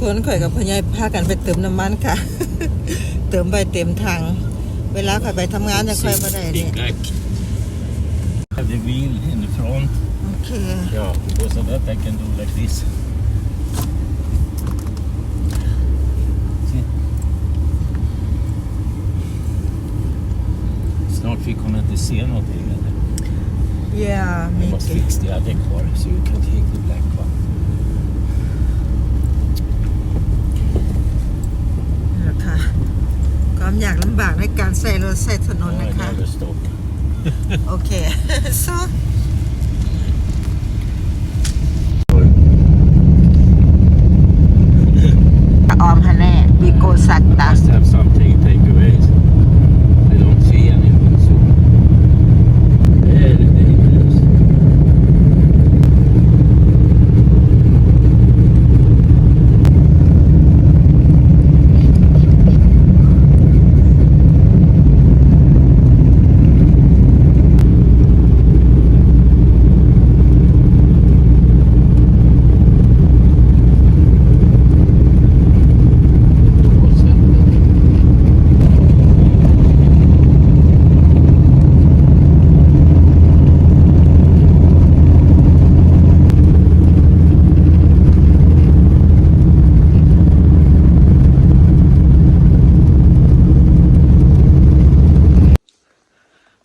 คนข่อยกับพ่อใหญ่พากันไปเติมน้ำมันค่ะ เติมไปเต็มถัง เวลาข่อยไปทำงานจะค่อยมาได้เนี่ย Big rack. Have the wheel in the front. โอเค Yeah, because of that I can do like this. See? Snart vi kommer inte se någonting. eller? yeah Vi måste maybe fixa det här kvar så you can take the black one. นะ คะความอยากลำบากในการใส่รถใส่ถนน No, I นะคะ never stop. โอเค so ออมฮะแน่บีโกสักตา Must have something to take away. I don't see anything so. Very dangerous.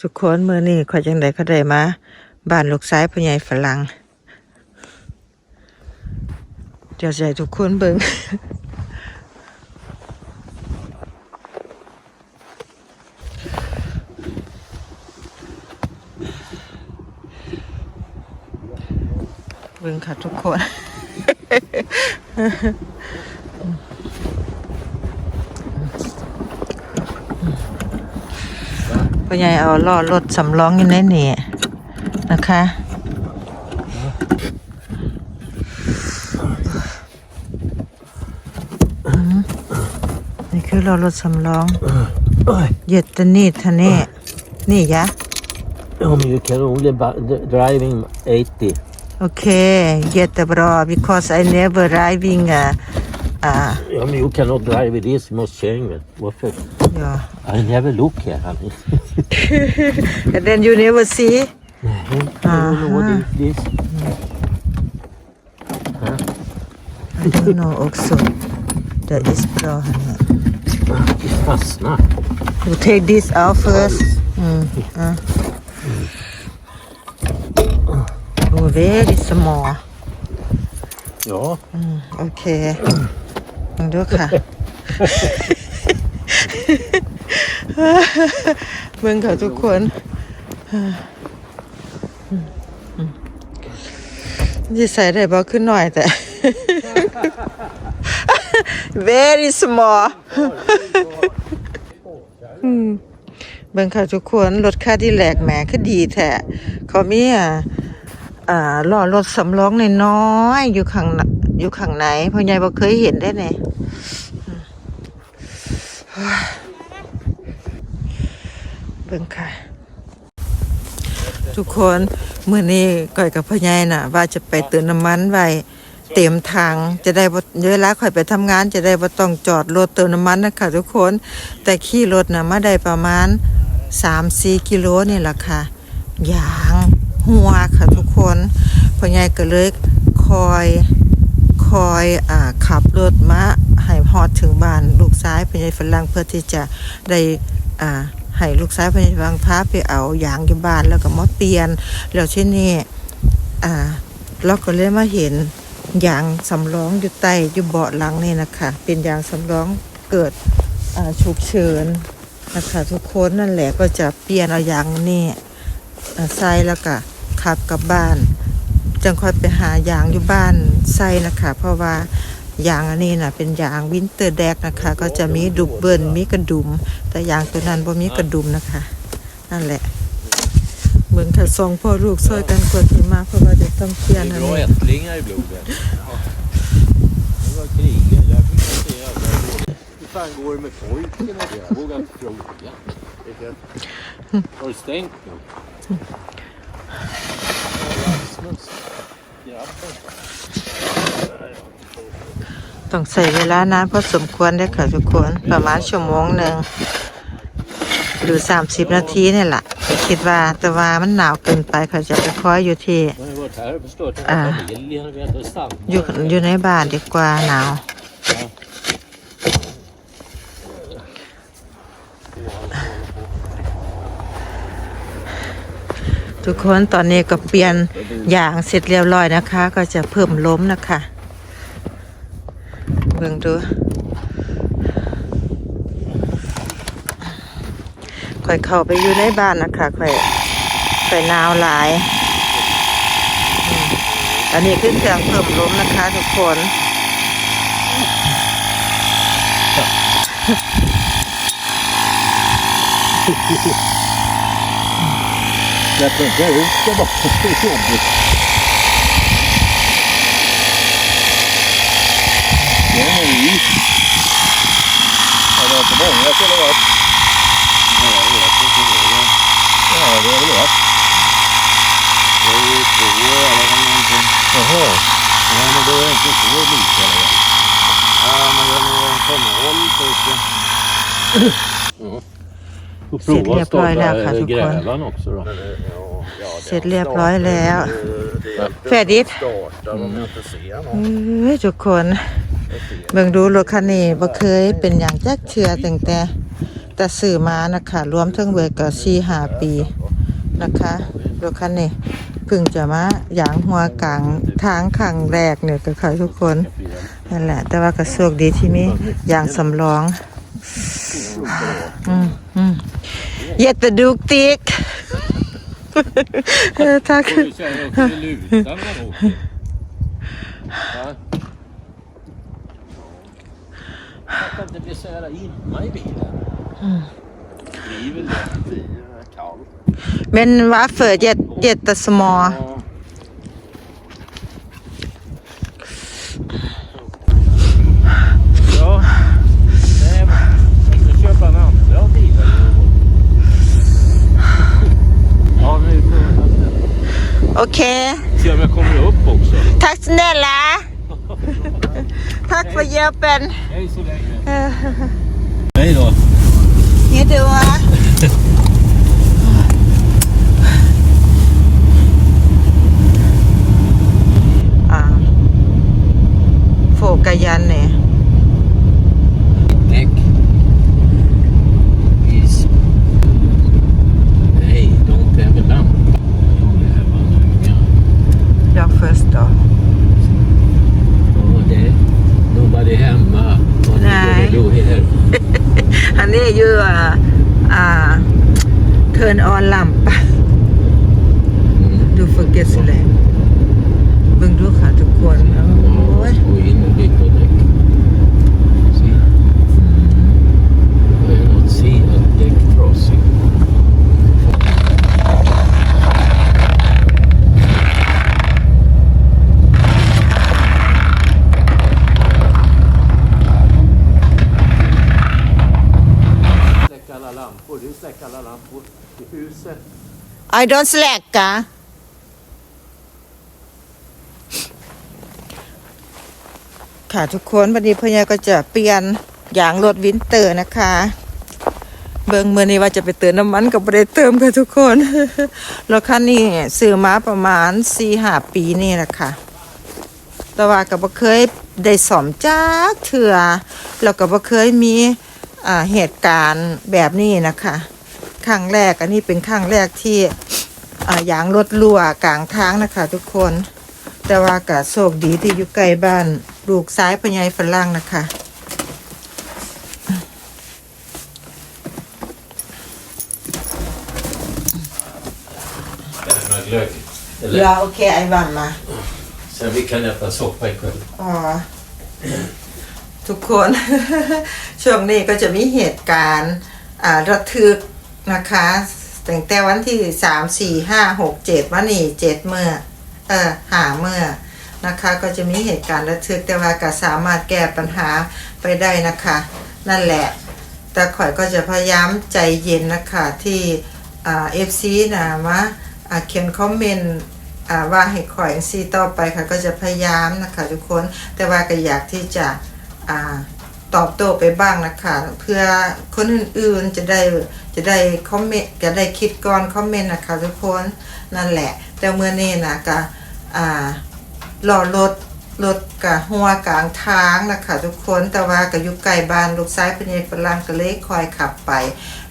ทุก คนมือนี่ขอยจังไดเขาได้มาบ้านลูกซ้ายพ่อใหญ่ฝรั่งเดี๋ยวให้ทุกคนเบิ่งเบิ่งค่ะทุกคน พ่อใหญ่เอาล้อรถสำรองอยู่ในนี่นะคะอืมนี่คือล้อรถสำรอง Oj. เย็ดตะนี่ทะเน่นี่ยะ Ja, men you can only ba- d- driving 80. โอเคเย็ดแต่บรอ because I never driving อะอ่า Ja, men you cannot drive with this. You must change it. Varför? อย่ I never look here, honey. and then you never see I don't know what is this. I don't know also that is bra เนี่ย Det fastnar. you take this out first อืมอะโอ้ very small Ja. โอ เคลองดูค่ะเบิ่งค่ะทุกคนจะใส่ได้บ่ขึ้นหน่อยแต่ very small เบิ่งค่ะทุกคนรถค่าที่แหลกแหมคือดีแท้เขามีอะอ่าล้อรถสำรองน้อยๆอยู่ข้างอยู่ข้างไหนพ่อใหญ่บ่เคยเห็นได้ไง เบิ่งค่ะ ทุกคนเมื้อนี้ก้อยกับพ่อใหญ่น่ะ ว่าจะไปเติมน้ำมันไว้เต็มถังจะได้บ่เวลาข่อยไปทำงาน จะได้บ่ต้องจอดรถเติมน้ำมันนะคะทุกคน แต่ขี่รถน่ะมาได้ประมาณ3-4กิโลนี่แหละค่ะยางหัวค่ะทุกคนพ่อใหญ่ก็เลยคอยคอยอ่าขับรถมา ให้ฮอดถึงบ้านลูกซ้ายพ่อใหญ่ฝรั่งเพื่อที่จะได้อ่าให้ลูกซ้ายพ่อใหญ่ฝรั่งพาไปเอายางอยู่บ้านแล้วก็มาเปลี่ยนแล้วที่นี่อ่าเราก็เลยมาเห็นยางสำรองอยู่ใต้อยู่เบาะหลังนี่นะคะเป็นยางสำรองเกิดอ่าฉุกเฉินนะคะทุกคนนั่นแหละก็จะเปลี่ยนเอายางนี่ใส่แล้วก็ขับกลับบ้าน จังค่อยไปหายางอยู่บ้านใส่นะคะ เพราะว่า ยางอันนี้นะเป็นยางวินเตอร์แดกนะคะ ก็จะมีดุบเบิลมีกระดุม แต่ยางตัวนั้นบ่มีกระดุมนะคะ นั่นแหละเหมือนค่ะสองพ่อลูกช่วยกันกดหิมะเพราะว่าจะต้องเปลี่ยนอัน är bra ต้องใส่เวลานานพอสมควรได้ค่ะทุกคนประมาณชั่วโมงหนึ่งหรือสามสิบนาทีนี่แหละคิดว่าแต่ว่ามันหนาวเกินไปเขาจะไปคอยอยู่ที่อยู่อยู่ในบ้านดีกว่าหนาวทุกคนตอนนี้ก็เปลี่ยนอย่างเสร็จเรียบร้อยนะคะ ก็จะเพิ่มล้มนะคะ เบิ่งดูค่อยเข้าไปอยู่ในบ้านนะคะค่อยค่อยหนาวหลายอืมอันนี้คือเครื่องเพิ่มล้มนะคะทุกคน Släpper inte ut det bara. Det är jobbigt. Det är en is. Ja, det var på många kilowatt. Ja, jag vet inte. Ja, det är väl rätt. Det är ju två eller någonting. Jaha. Ja, men det är inte så lite eller? Ja, men den är en tonål typ. Ja. Får Ser prova det att på det där, starta kanske, eh, grävan också då. เสร็จเรียบร้อยแล้วแฟร์ดิส Startar om jag inte ser någon. เอ้ยทุกคน เบิ่งดูรถคันนี้บ่เคยเป็นอย่างจักเทื่อตั้งแต่แต่ซื้อมานะคะ รวมทั้งเบิดก็4 5ปีนะคะรถคันนี้เพิ่งจะมาอย่างหัวกลางทางครั้งแรกเนี่ยก็ค่ะทุกคนนั่นแหละ แต่ว่าก็โชคดีที่มีอย่างสำรองอืมอืมเย็ดแต่ดูกติกเออทัก Får du säga också i lutan man åker. Ja. Fattar inte bli så jävla inne i bilen. Det är väl det. Det är kallt. เป็นว่าเฟิร์เย็ดเย็ดแต่สมอ Ja. Nej, men jag ska köpa en andra bil. Ja, men vi får โอเค se om jag kommer upp också. ทักเนลาทักไปเยอะเป็น Hej så länge. เออ Hej då. เฮ็ดดูวะอ่าโฟกายันเนี่ย Däck. Is. Nej, don't have a lamp. I only have one lamp. ดอกเฟิร์สดอก Oh, det är nobody hemma. What Nej. do we do here? อันนี้อยู่อ่าอ่าเทิร์นออนลัมปะ Mm. ดูโฟกัสเลยเบิ่งดูค่ะทุกคนโอ้ย Gå in och byta däck. Se. Jag har not seen a däck crossing. 'Släcka alla lampor. Det är släcka alla lampor i huset. I don't slack กะ ค่ะทุกคนวันนี้พ่อใหญ่ก็จะเปลี่ยนยางรถวินเตอร์นะคะ เบิ่งมือนี้ว่าจะไปเติมน้ำมันก็บ่ได้เติมค่ะทุกคนรถคันนี้ซื้อมาประมาณ4-5ปีนี่แหละค่ะแต่ว่าก็บ่เคยได้สอมจักเถื่อแล้วก็บ่เคยมีเหตุการณ์แบบนี้นะคะครั้งแรกอันนี้เป็นครั้งแรกที่ อ่ายางรถรั่วกลางทางนะคะ ทุกคน แต่ว่าก็โชคดีที่อยู่ใกล้บ้านลูกซ้ายพญายฝรั่งนะคะ Med glögg. Eller, เราโอเคไอ้บ้านมา Sen vi kan äta soppa ikväll. อ๋อทุกคน ช่วงนี้ก็จะมีเหตุการณ์อ่าระทึกนะคะ ตั้งแต่วันที่สามสี่ห้าหกเจ็ดวันนี้เจ็ดเมื่อเออหาเมื่อนะคะก็จะมีเหตุการณ์ระทึกแต่ว่าก็สามารถแก้ปัญหาไปได้นะคะ นั่นแหละ แต่ข่อยก็จะพยายามใจเย็นนะคะที่เอฟซีนะมาอ่าเขียนคอมเมนต์ว่าให้ข่อยซีต่อไปค่ะก็จะพยายามนะคะทุกคนแต่ว่าก็อยากที่จะอ่า ตอบโต้ไปบ้างนะคะ เพื่อคนอื่นๆจะได้จะได้คอมเมนต์จะได้คิดก่อนคอมเมนต์นะคะทุกคนนั่นแหละ แต่เมื่อนี้นะก็อ่ารอรถรถกะหัวกลางทางนะคะทุกคนแต่ว่าก็อยู่ใกล้บ้านลูกซ้ายพญายฝรั่งก็เลยคอยขับไป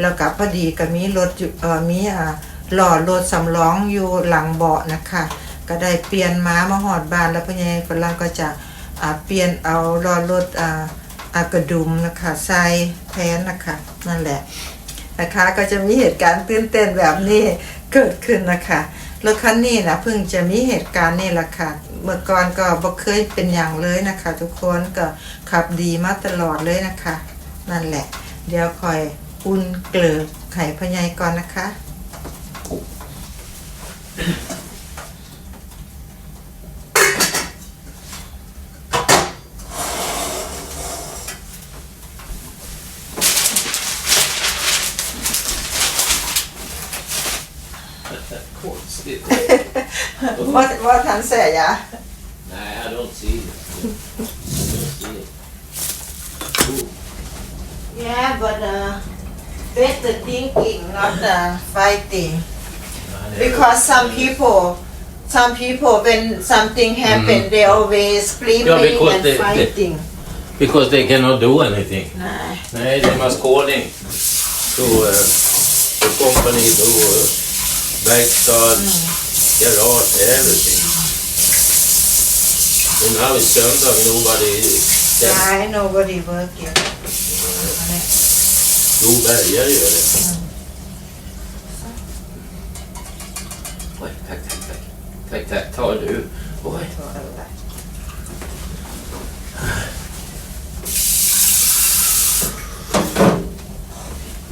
แล้วก็พอดีก็มีรถเอ่อมีอ่าหล่อรถสำรองอยู่หลังเบาะนะคะ ก็ได้เปลี่ยนม้ามาหอดบ้านแล้วพญายฝรั่งก็จะเปลี่ยนเอาหล่อรถอ่าอากระดุมนะคะใส่แทนนะคะ นั่นแหละนะคะก็จะมีเหตุการณ์ตื่นเต้นแบบนี้เกิดขึ้นนะคะรถคันนี้นะเพิ่งจะมีเหตุการณ์นี่แหละค่ะ เมื่อก่อนก็บ่เคยเป็นอย่างเลยนะคะ ทุกคนก็ขับดีมาตลอดเลยนะคะ นั่นแหละ เดี๋ยวคอยอุ่นเกลือไข่พะไยก่อนนะคะ jag kan säga. Nej, I don't see it. I don't see it. Ooh. Yeah, but uh, better thinking, not uh, fighting. Because some people, some people, when something happen, mm. they always screaming because and they- they- fighting. Because they cannot do anything. Nah, Nej, they must calling to uh, the company, to uh, get mm. garage, everything. And now it's Sunday, nobody can I nobody working do bärgare gör det. Oj, tack, tack, tack. Tack, tack, ta du. Oj.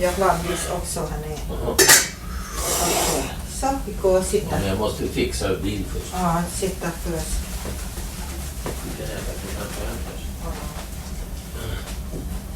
Jag la this också här nere. Så, vi går och sitter. Men jag måste fixa bil först. Ja, sitta först. gonna have like a.